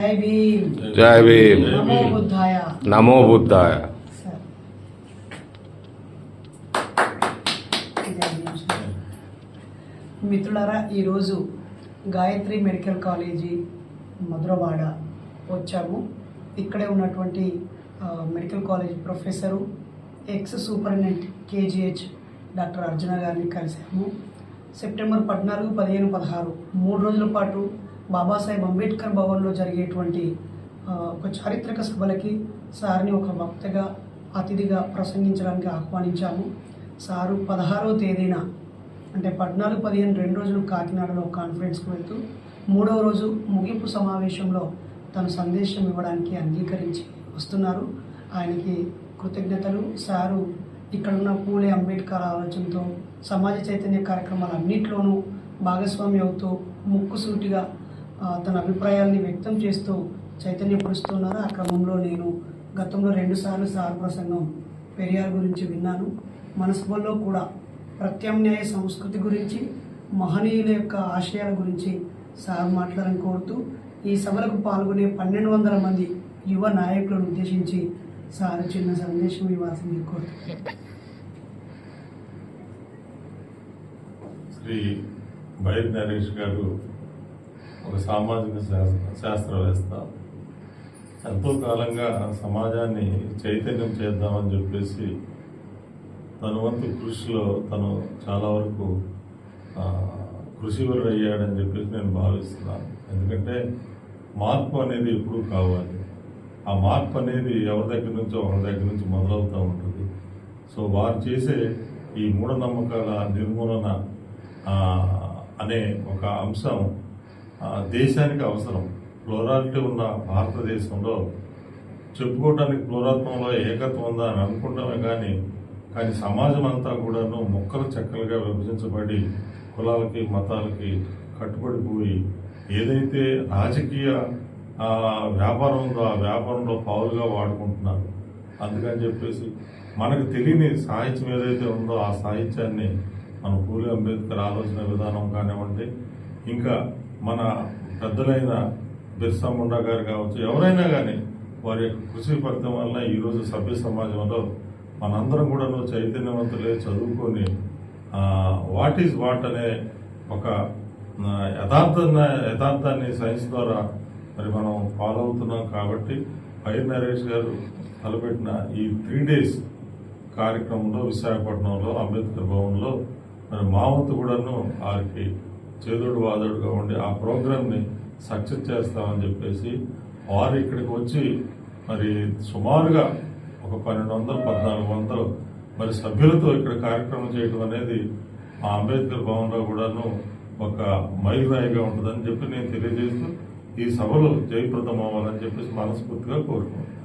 జై భీమ్ జై భీమ్ నమో బుద్ధాయ. మిత్రులారా ఈరోజు గాయత్రి మెడికల్ కాలేజీ మధురవాడ వచ్చాము. ఇక్కడే ఉన్నటువంటి medical college professor ex superintendent KGH doctor Arjuna గారిని కలిసాము సెప్టెంబర్ పద్నాలుగు పదిహేను పదహారు మూడు రోజుల పాటు బాబాసాహెబ్ అంబేద్కర్ భవన్లో జరిగేటువంటి ఒక చారిత్రక సభలకి సార్ని ఒక వక్తగా అతిథిగా ప్రసంగించడానికి ఆహ్వానించాము. సారు పదహారవ తేదీన అంటే పద్నాలుగు పదిహేను రెండు రోజులు కాకినాడలో కాన్ఫరెన్స్కి వెళ్తూ మూడవ రోజు ముగింపు సమావేశంలో తన సందేశం ఇవ్వడానికి అంగీకరించి వస్తున్నారు. ఆయనకి కృతజ్ఞతలు. సారు ఇక్కడున్న పూలే అంబేద్కర్ ఆలోచనతో సమాజ చైతన్య కార్యక్రమాలన్నింటిలోనూ భాగస్వామి అవుతూ ముక్కుసూటిగా తన అభిప్రాయాల్ని వ్యక్తం చేస్తూ చైతన్యపరుస్తున్నారు. ఆ క్రమంలో నేను గతంలో రెండుసార్లు సార్ ప్రసంగం పెరియార్ గురించి విన్నాను. మన కూడా ప్రత్యామ్నాయ సంస్కృతి గురించి మహనీయుల యొక్క ఆశయాల గురించి సార్ మాట్లాడాలని కోరుతూ ఈ సభలకు పాల్గొనే పన్నెండు వందల మంది యువ నాయకులను ఉద్దేశించి సార్ చిన్న సందేశం ఇవ్వాల్సింది కోరుతున్నాను శ్రీ బైర్ నరేష్ గారు ఒక సామాజిక శాస్త్ర శాస్త్రవేత్త ఎంతో కాలంగా సమాజాన్ని చైతన్యం చేద్దామని చెప్పేసి తన వంతు కృషిలో తను చాలా వరకు కృషివరుడు అయ్యాడని చెప్పేసి నేను భావిస్తున్నాను. ఎందుకంటే మార్పు అనేది ఎప్పుడూ కావాలి. ఆ మార్పు అనేది ఎవరి దగ్గర నుంచో ఒకరి దగ్గర నుంచి మొదలవుతూ ఉంటుంది. సో వారు చేసే ఈ మూఢనమ్మకాల నిర్మూలన అనే ఒక అంశం దేశానికి అవసరం. ప్లోరాలిటీ ఉన్న భారతదేశంలో చెప్పుకోవడానికి ప్లోరత్వంలో ఏకత్వం ఉందా అని అనుకుంటామే కానీ కానీ సమాజం అంతా కూడాను ముక్కలు చెక్కలుగా విభజించబడి కులాలకి మతాలకి కట్టుబడిపోయి ఏదైతే రాజకీయ వ్యాపారం ఉందో ఆ వ్యాపారంలో పావులుగా వాడుకుంటున్నారు. అందుకని చెప్పేసి మనకు తెలియని సాహిత్యం ఏదైతే ఉందో ఆ సాహిత్యాన్ని మన పూలి అంబేద్కర్ ఆలోచన విధానం కానివ్వండి ఇంకా మన పెద్దలైన బిర్సా ముండా గారు కావచ్చు ఎవరైనా కానీ వారి యొక్క కృషి ఫలితం వల్ల ఈరోజు సభ్య సమాజంలో మనందరం కూడా చైతన్యవంతులే చదువుకొని వాట్ ఈజ్ వాట్ అనే ఒక యథార్థ యథార్థాన్ని సైన్స్ ద్వారా మరి మనం ఫాలో అవుతున్నాం కాబట్టి పైర్ నరేష్ గారు తలపెట్టిన ఈ త్రీ డేస్ కార్యక్రమంలో విశాఖపట్నంలో అంబేద్కర్ భవన్లో మరి మా వంతు కూడాను వారికి చేదుడు వాదుడుగా ఉండి ఆ ప్రోగ్రామ్ని సక్సెస్ చేస్తామని చెప్పేసి వారు ఇక్కడికి వచ్చి మరి సుమారుగా ఒక పన్నెండు వందలు పద్నాలుగు వందలు మరి సభ్యులతో ఇక్కడ కార్యక్రమం చేయడం అనేది మా అంబేద్కర్ భవన్లో కూడాను ఒక మైలురాయిగా ఉంటుందని చెప్పి నేను తెలియజేస్తూ ఈ సభలో జయప్రదం అవ్వాలని చెప్పేసి మనస్ఫూర్తిగా కోరుకుంటున్నాను.